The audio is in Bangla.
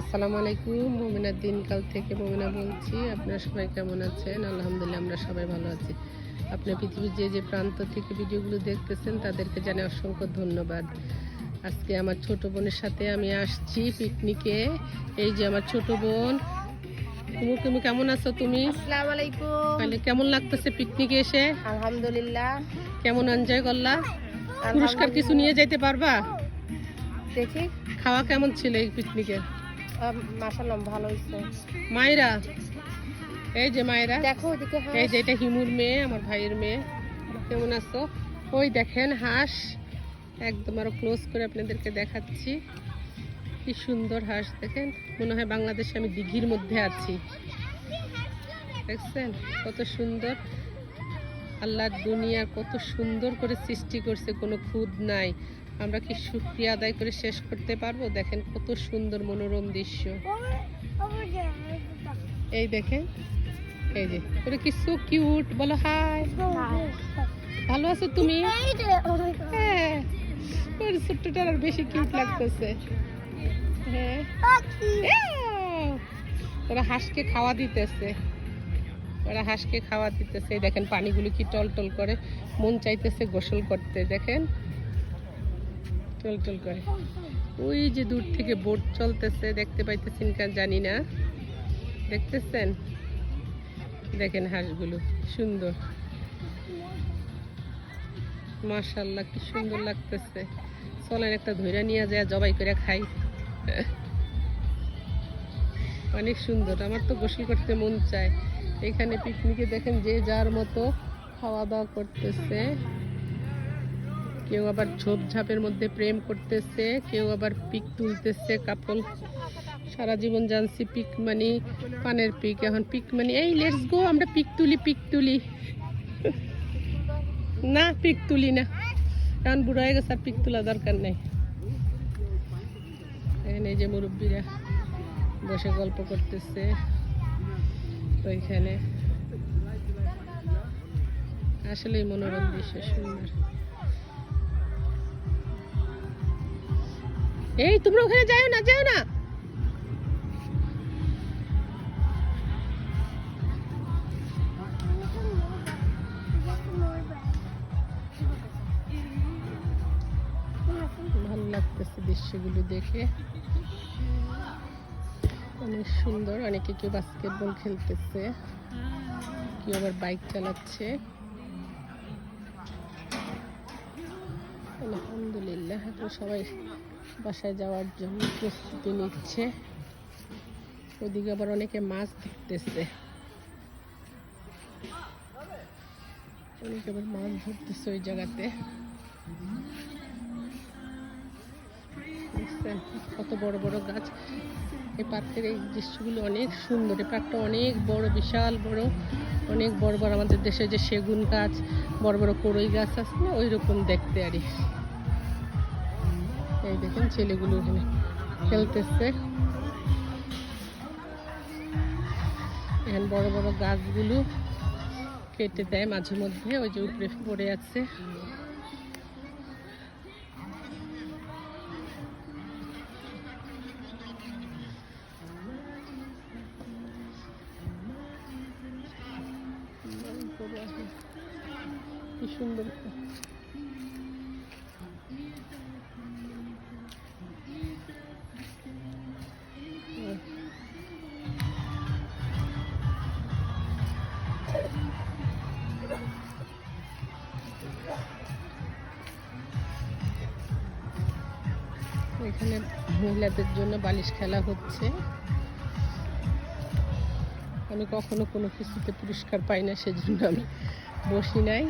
আসসালামু আলাইকুম মমিনার দিনকাল থেকে মমিনা বলছি। আপনারা সবাই কেমন আছেন? আলহামদুলিল্লাহ আমরা সবাই ভালো আছি। আপনার পৃথিবীর যে যে প্রান্ত থেকে ভিডিওগুলো দেখতেছেন তাদেরকে জানে অসংখ্য ধন্যবাদ। আজকে আমার ছোট বোনের সাথে আমি আসছি পিকনিকে এই যে আমার ছোট বোন। তুমি তুমি কেমন আছো তুমি? আসসালামু আলাইকুম। তাহলে কেমন লাগতেছে পিকনিকে এসে? আলহামদুলিল্লাহ। কেমন এনজয় করলা? পুরস্কার কিছু নিয়ে যাইতে পারবা? দেখি। খাওয়া কেমন ছিল এই পিকনিকে মাশাআল্লাহ ভালো হয়েছে মায়েরা এই যে মায়েরা দেখো ওদিকে হাঁস। এই যে এটা হিমুর মেয়ে আমার ভাইয়ের মেয়ে। কেমন আছো? ওই দেখেন হাঁস। একদম আরও ক্লোজ করে আপনাদেরকে দেখাচ্ছি। কি সুন্দর হাঁস দেখেন। মনে হয় বাংলাদেশে আমি দিঘির মধ্যে আছি। দেখছেন? কত সুন্দর। আল্লাহর দুনিয়া কত সুন্দর করে সৃষ্টি করছে কোনো খুদ নাই। আমরা কি শুক্রিয়া আদায় করে শেষ করতে পারব? দেখেন কত সুন্দর মনোরম দৃশ্য। এই দেখেন, এই যে, ওটা কি সো কিউট বলো হাই ভালো আছো তুমি? হ্যাঁ ওর আর বেশি কিউট লাগতেছে। হ্যাঁ। ওরা হাঁসকে খাওয়া দিতেছে। ওরা হাঁসকে খাওয়া দিতেছে। দেখেন পানিগুলো কি টল টল করে। মন চাইতেছে গোসল করতে। দেখেন টল টল করে। ওই যে দূর থেকে বোট চলতেছে, দেখতে পাইতেছেন কার জানি না। দেখতেছেন? দেখেন হাঁসগুলো, সুন্দর। মাশাল্লাহ কি সুন্দর লাগতেছে। চলেন একটা ধৈর্য নিয়ে যায়, জবাই করে খাই। অনেক সুন্দর, আমার তো গোসল করতে মন চায়। এখানে পিকনিকে দেখেন যে যার মতো খাওয়া দাওয়া করতেছে। কেউ আবার ঝোপ ঝাপের মধ্যে প্রেম করতেছে, কেউ আবার পিক তুলতেছে কাপল সারা জীবন জানছি পিক মানি, পানের পিক। এখন পিক মানি, এই লেটস গো আমরা পিক তুলি পিক তুলি। না, পিক তুলি না। এখন বুড়ো হয়ে গেছে, আর পিক তোলা দরকার নেই। এখানে যে মুরব্বীরা বসে গল্প করতেছে ওইখানে আসলেই মনোরম দৃশ্য, সুন্দর। এই, তোমরা ওখানে যাও না যাও না। ভালো লাগতেছে দৃশ্যগুলো দেখে। অনেক সুন্দর, অনেকে কেউ বাস্কেটবল খেলতেছে, কেউ আবার বাইক চালাচ্ছে। আলহামদুলিল্লাহ, এখন সবাই বাসায় যাওয়ার জন্য প্রস্তুতি নিচ্ছে। ওদিকে আবার অনেকে মাছ ধরতেছে। অনেকে আবার মাছ ধরতেছে ওই জায়গাতে। কত বড় বড় গাছ। এই পার্কের এই দৃশ্যগুলো অনেক সুন্দর। এই পার্কটা অনেক বড়, বিশাল বড়। অনেক বড় বড় আমাদের দেশে যে সেগুন গাছ, বড় বড় কড়ই গাছ আছে না ওই রকম দেখতে আরই এই দেখেন ছেলেগুলো ওখানে খেলতেছে। এখানে বড় বড় গাছগুলো কেটে দেয় মাঝে মধ্যে, ওই যে উপরে পড়ে আছে। কি সুন্দর এখানে মহিলাদের জন্য বালিশ খেলা হচ্ছে। আমি কখনো কোনো কিছুতে পুরস্কার পাই না, সেজন্য আমি বসি নাই।